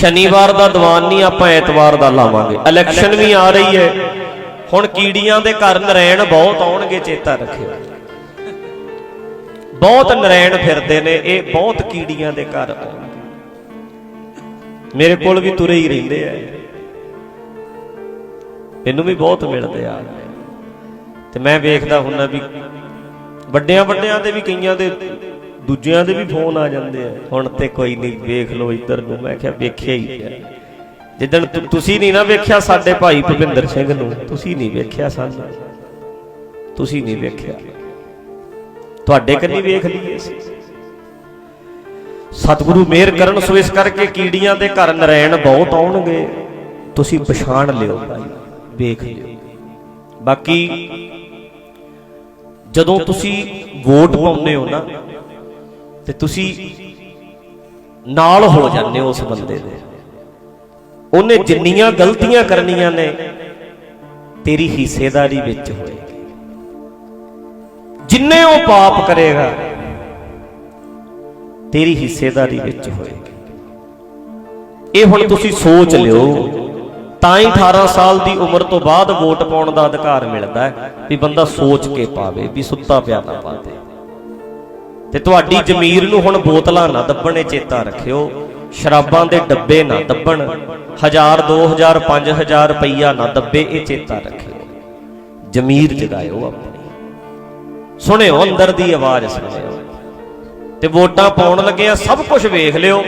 ਸ਼ਨੀਵਾਰ ਦਾ ਦੀਵਾਨ ਨਹੀਂ, ਆਪਾਂ ਐਤਵਾਰ ਦਾ ਲਾਵਾਂਗੇ। ਇਲੈਕਸ਼ਨ ਵੀ ਆ ਰਹੀ ਹੈ। ਹੁਣ ਕੀੜੀਆਂ ਦੇ ਘਰ ਨਰੈਣ ਬਹੁਤ ਆਉਣਗੇ, ਚੇਤਾ ਰੱਖਿਓ। ਬਹੁਤ ਨਰੈਣ ਫਿਰਦੇ ਨੇ, ਇਹ ਬਹੁਤ ਕੀੜੀਆਂ ਦੇ ਘਰ ਆਉਣਗੇ। ਮੇਰੇ ਕੋਲ ਵੀ ਤੁਰੇ ਹੀ ਰਹਿੰਦੇ ਆ। ਮੈਨੂੰ ਵੀ ਬਹੁਤ ਮਿਲਦੇ ਆ। ਤੇ ਮੈਂ ਵੇਖਦਾ ਹੁੰਨਾ ਵੀ ਵੱਡਿਆਂ ਵੱਡਿਆਂ ਦੇ ਵੀ ਕਈਆਂ ਦੇ ਦੂਜਿਆਂ ਦੇ ਵੀ ਫੋਨ ਆ ਜਾਂਦੇ ਆ। ਹੁਣ ਤੇ ਕੋਈ ਨਹੀਂ, ਵੇਖ ਲਓ ਇੱਧਰ ਨੂੰ। ਮੈਂ ਕਿਹਾ ਵੇਖਿਆ ਹੀ ਪਿਆ ਜਿੱਦਣ ਤੁਸੀਂ ਨਹੀਂ ਨਾ ਵੇਖਿਆ ਸਾਡੇ ਭਾਈ ਭੁਪਿੰਦਰ ਸਿੰਘ ਨੂੰ, ਤੁਸੀਂ ਨਹੀਂ ਵੇਖਿਆ ਸਾਨੂੰ। ਤੁਸੀਂ ਨਹੀਂ ਵੇਖਿਆ। ਤੁਹਾਡੇ ਕੰਨੀ ਵੇਖ ਲਈਏ ਅਸੀਂ। ਸਤਿਗੁਰੂ ਮਿਹਰ ਕਰਨ, ਸੋ ਇਸ ਕਰਕੇ ਕੀੜੀਆਂ ਦੇ ਘਰ ਨਰੈਣ ਬਹੁਤ ਆਉਣਗੇ। ਤੁਸੀਂ ਪਛਾਣ ਲਿਓ ਭਾਈ, ਵੇਖ ਲਿਓ। ਬਾਕੀ ਜਦੋਂ ਤੁਸੀਂ ਵੋਟ ਪਾਉਂਦੇ ਹੋ ਨਾ ਤੇ ਤੁਸੀਂ ਨਾਲ ਹੋ ਜਾਂਦੇ ਹੋ ਉਸ ਬੰਦੇ ਦੇ। ਉਹਨੇ ਜਿੰਨੀਆਂ ਗਲਤੀਆਂ ਕਰਨੀਆਂ ਨੇ ਤੇਰੀ ਹਿੱਸੇਦਾਰੀ ਵਿੱਚ ਹੋਏਗੀ। ਜਿੰਨੇ ਉਹ ਪਾਪ ਕਰੇਗਾ ਤੇਰੀ ਹਿੱਸੇਦਾਰੀ ਵਿੱਚ ਹੋਏਗੀ। ਇਹ ਹੁਣ ਤੁਸੀਂ ਸੋਚ ਲਿਓ ਤਾਂ ਹੀ 18 ਸਾਲ ਦੀ ਉਮਰ ਤੋਂ ਬਾਅਦ ਵੋਟ ਪਾਉਣ ਦਾ ਅਧਿਕਾਰ ਮਿਲਦਾ ਹੈ ਵੀ ਬੰਦਾ ਸੋਚ ਕੇ ਪਾਵੇ ਵੀ ਸੁੱਤਾ ਪਿਆ ਨਾ ਪਾਵੇ ਤੇ ਤੁਹਾਡੀ ਜ਼ਮੀਰ ਨੂੰ ਹੁਣ ਬੋਤਲਾਂ ਨਾ ਦੱਬਣੇ ਚੇਤਾ ਰੱਖਿਓ। ਸ਼ਰਾਬਾਂ ਦੇ ਡੱਬੇ ਨਾ ਦੱਬਣ। 1000 2000 5000 ਰੁਪਈਆ ਨਾ ਦੱਬੇ ਇਹ ਚੇਤਾ ਰੱਖਿਓ। ਜ਼ਮੀਰ ਜਗਾਇਓ ਆਪਣੀ। ਸੁਣਿਓ ਅੰਦਰ ਦੀ ਆਵਾਜ਼ ਸੁਣਿਓ। ਤੇ ਵੋਟਾਂ ਪਾਉਣ ਲੱਗਿਆ ਸਭ ਕੁਝ ਵੇਖ ਲਿਓ।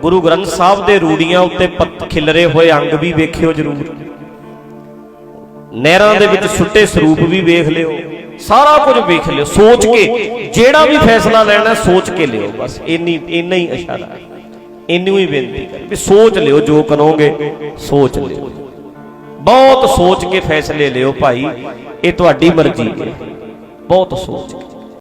ਗੁਰੂ ਗ੍ਰੰਥ ਸਾਹਿਬ ਦੇ ਰੂੜੀਆਂ ਉੱਤੇ ਪੱਤ ਖਿਲਰੇ ਹੋਏ ਅੰਗ ਵੀ ਵੇਖਿਓ ਜ਼ਰੂਰ। ਨਹਿਰਾਂ ਦੇ ਵਿੱਚ ਸੁੱਟੇ ਸਰੂਪ ਵੀ ਵੇਖ ਲਿਓ। ਸਾਰਾ ਕੁਝ ਵੇਖ ਲਿਓ, ਸੋਚ ਕੇ। ਜਿਹੜਾ ਵੀ ਫੈਸਲਾ ਲੈਣਾ, ਸੋਚ ਕੇ ਲਿਓ ਬਸ। ਇੰਨੀ, ਇੰਨਾ ਹੀ ਇਸ਼ਾਰਾ। ਇੰਨੀ ਹੀ ਬੇਨਤੀ ਕਰ ਵੀ ਸੋਚ ਲਿਓ, ਜੋ ਕਰੋਗੇ ਸੋਚ ਲਿਓ। ਬਹੁਤ ਸੋਚ ਕੇ ਫੈਸਲੇ ਲਿਓ ਭਾਈ। ਇਹ ਤੁਹਾਡੀ ਮਰਜ਼ੀ ਹੈ। ਬਹੁਤ ਸੋਚ